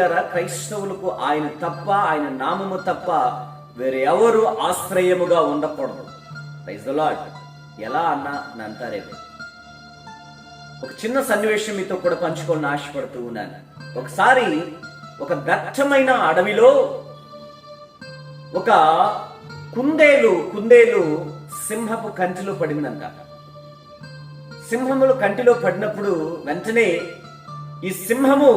ప్రియులరా క్రైస్తవులకు ఆయన తప్ప ఆయన నామము తప్ప వేరే ఎవరు ఆశ్రయముగా ఉండకూడదు. ప్రైజ్ లాడ్ ఎలా అన్నా నంతారేమో ఒక చిన్న సన్నివేశం మీతో కూడా పంచుకోవాలని ఆశపడుతూ ఉన్నాను. ఒకసారి ఒక దట్టమైన అడవిలో ఒక కుందేలు కుందేలు సింహపు కంటిలో పడిందంట సింహములు కంటిలో పడినప్పుడు వెంటనే ఈ సింహము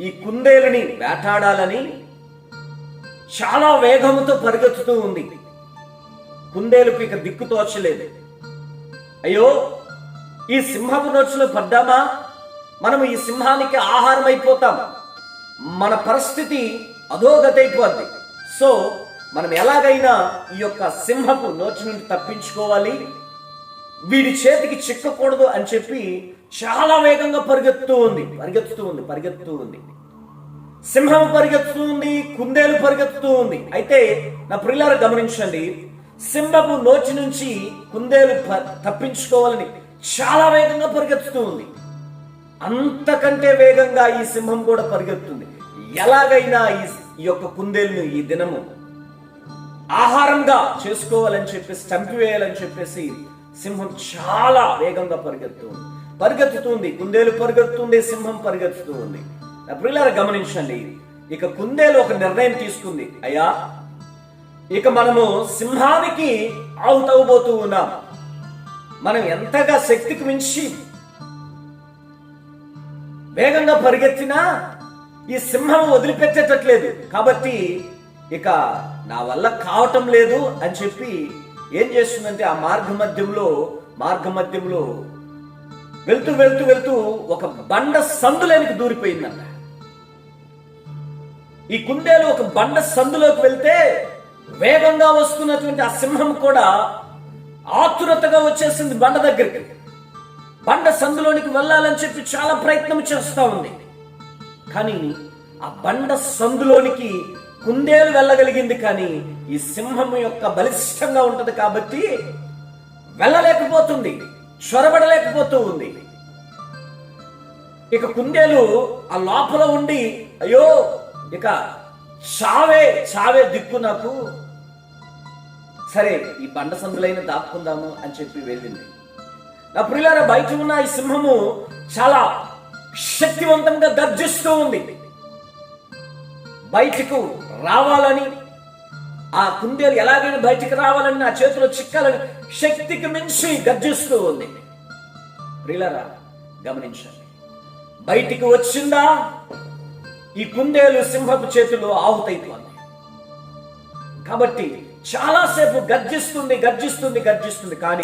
ఈ కుందేలుని వేటాడాలని చాలా వేగంతో పరిగెత్తుతూ ఉంది. కుందేలుకు ఇక దిక్కు తోచలేదు. అయ్యో ఈ సింహపు నోచులో పడ్డామా? మనం ఈ సింహానికి ఆహారం అయిపోతాం మన పరిస్థితి అధోగతైపోద్ది. సో మనం ఎలాగైనా ఈ యొక్క సింహపు నోటి నుండి తప్పించుకోవాలి. వీడి చేతికి చిక్కకూడదు అని చెప్పి చాలా వేగంగా పరిగెత్తుతూ ఉంది. పరిగెత్తుతూ ఉంది పరిగెత్తుతూ ఉంది. సింహం పరిగెత్తుతూ ఉంది కుందేలు పరిగెత్తుతూ ఉంది. అయితే నా ప్రియులారు గమనించండి. సింహపు నోచి నుంచి కుందేలు తప్పించుకోవాలని చాలా వేగంగా పరిగెత్తుతూ ఉంది. అంతకంటే వేగంగా ఈ సింహం కూడా పరిగెత్తుంది. ఎలాగైనా ఈ ఈ యొక్క కుందేలును ఈ దినము ఆహారంగా చేసుకోవాలని చెప్పేసి చంపివేయాలని చెప్పేసి సింహం చాలా వేగంగా పరిగెత్తుంది పరిగెత్తుతుంది. కుందేలు పరిగెత్తుంది సింహం పరిగెత్తుతూ ఉంది నా ప్రియులారా గమనించండి. ఇక కుందేలు ఒక నిర్ణయం తీసుకుంది. అయ్యా ఇక మనము సింహానికి ఆవుతవబోతూ ఉన్నాం. మనం ఎంతగా శక్తికి మించి వేగంగా పరిగెత్తినా ఈ సింహం వదిలిపెట్టేటట్లేదు. కాబట్టి ఇక నా వల్ల కావటం లేదు అని చెప్పి ఏం చేస్తుందంటే ఆ మార్గ మధ్యంలో మార్గ మధ్యంలో వెళ్తూ వెళ్తూ వెళ్తూ ఒక బండ సందులోనికి దూరిపోయిందంట. ఈ కుందేలు ఒక బండ సందులోకి వెళ్తే వేగంగా వస్తున్నటువంటి ఆ సింహం కూడా ఆతురతగా వచ్చేసింది బండ దగ్గరికి. బండ సందులోనికి వెళ్ళాలని చెప్పి చాలా ప్రయత్నం చేస్తూ ఉంది. కానీ ఆ బండ సందులోనికి కుందేలు వెళ్ళగలిగింది కానీ ఈ సింహం యొక్క బలిష్టంగా ఉంటుంది కాబట్టి వెళ్ళలేకపోతుంది. చొరబడలేకపోతూ ఉంది. ఇక కుందేలు ఆ లోపల ఉండి అయ్యో ఇక చావే చావే దిక్కు నాకు. సరే ఈ బండ సందులైన దాక్కుందాము అని చెప్పి వెళ్ళింది. నా ప్రియులారా బయట ఉన్న ఈ సింహము చాలా శక్తివంతంగా గర్జిస్తూ ఉంది. బయటకు రావాలని ఆ కుందేలు ఎలాగైనా బయటికి రావాలని నా చేతిలో చిక్కాలని శక్తికి మించి గర్జిస్తూ ఉంది. ప్రిలరా గమనించండి. బయటికి వచ్చిందా? ఈ కుందేలు సింహపు చేతిలో ఆహుతైపోయింది. కాబట్టి చాలాసేపు గర్జిస్తుంది గర్జిస్తుంది గర్జిస్తుంది. కానీ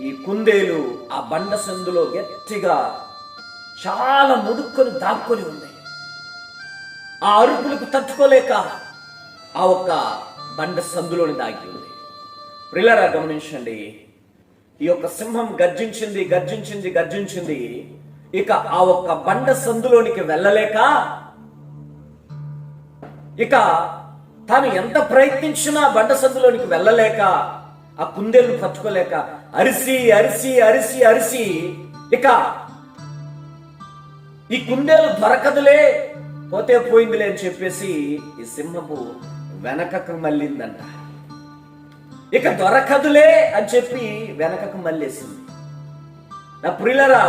ఈ కుందేలు ఆ బండ సందులో గట్టిగా చాలా ముడుక్కొని దాక్కొని ఉంది. ఆ అరుపులకు తట్టుకోలేక ఆ ఒక్క బండ సందులోని దాగి ఉంది. ప్రిల్లరా గమనించండి. ఈ యొక్క సింహం గర్జించింది గర్జించింది గర్జించింది. ఇక ఆ ఒక్క బండ సందులోనికి వెళ్ళలేక ఇక తాను ఎంత ప్రయత్నించినా బండ సందులోనికి వెళ్ళలేక ఆ కుందేలు పట్టుకోలేక అరిసి అరిసి అరిసి అరిసి ఇక ఈ కుందేలు దొరకదులే పోతే పోయిందిలే అని చెప్పేసి ఈ సింహపు వెనకకు మళ్ళిందంట. ఇక దొరకదులే అని చెప్పి వెనకకు మళ్ళేసింది. నా ప్రిలరా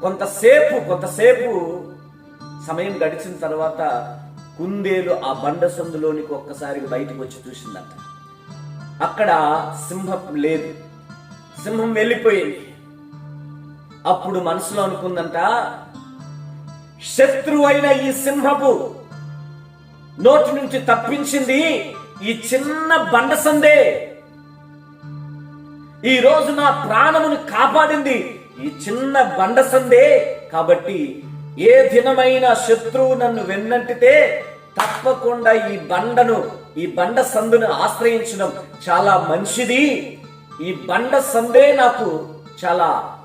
కొంతసేపు కొంతసేపు సమయం గడిచిన తర్వాత కుందేలు ఆ బండ సందులోనికి ఒక్కసారి బయటకు వచ్చి చూసిందంట. అక్కడ సింహం లేదు. సింహం వెళ్ళిపోయింది. అప్పుడు మనసులో అనుకుందంట శత్రువైన ఈ సింహపు నోటి నుంచి తప్పించింది ఈ చిన్న బండ సందే. ఈ రోజు నా ప్రాణమును కాపాడింది ఈ చిన్న బండ సందే. కాబట్టి ఏ దినమైన శత్రువు నన్ను వెన్నంటితే తప్పకుండా ఈ బండను ఈ బండ సందును ఆశ్రయించడం చాలా మంచిది. ఈ బండ సందే నాకు చాలా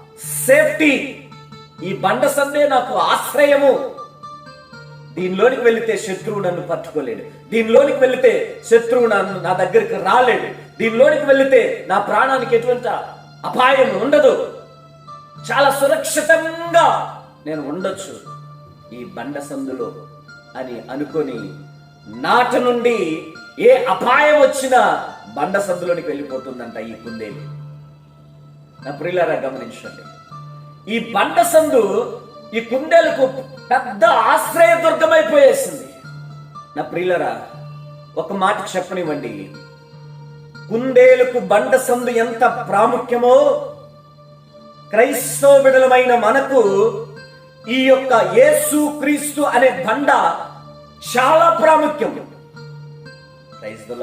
సేఫ్టీ. ఈ బండ సందే నాకు ఆశ్రయము. దీనిలోనికి వెళితే శత్రువు నన్ను పట్టుకోలేడు. దీనిలోనికి వెళితే శత్రువు నన్ను నా దగ్గరికి రాలేడు. దీనిలోనికి వెళితే నా ప్రాణానికి ఎటువంటి అపాయం ఉండదు. చాలా సురక్షితంగా నేను ఉండొచ్చు ఈ బండ సందులో అని అనుకొని నాట నుండి ఏ అపాయం వచ్చినా బండ సందులోనికి వెళ్ళిపోతుందంట ఈ కుందేలు. నా ప్రియులారా గమనించండి. ఈ బండ సందు ఈ కుందేలకు పెద్ద ఆశ్రయ దుర్గమైపోయేసింది. నా ప్రియులరా ఒక మాట చెప్పనివ్వండి. కుందేలకు బండ సందు ఎంత ప్రాముఖ్యమో క్రైస్తవ విడలమైన మనకు ఈ యొక్క యేసు క్రీస్తు అనే బండ చాలా ప్రాముఖ్యం. క్రైస్తవ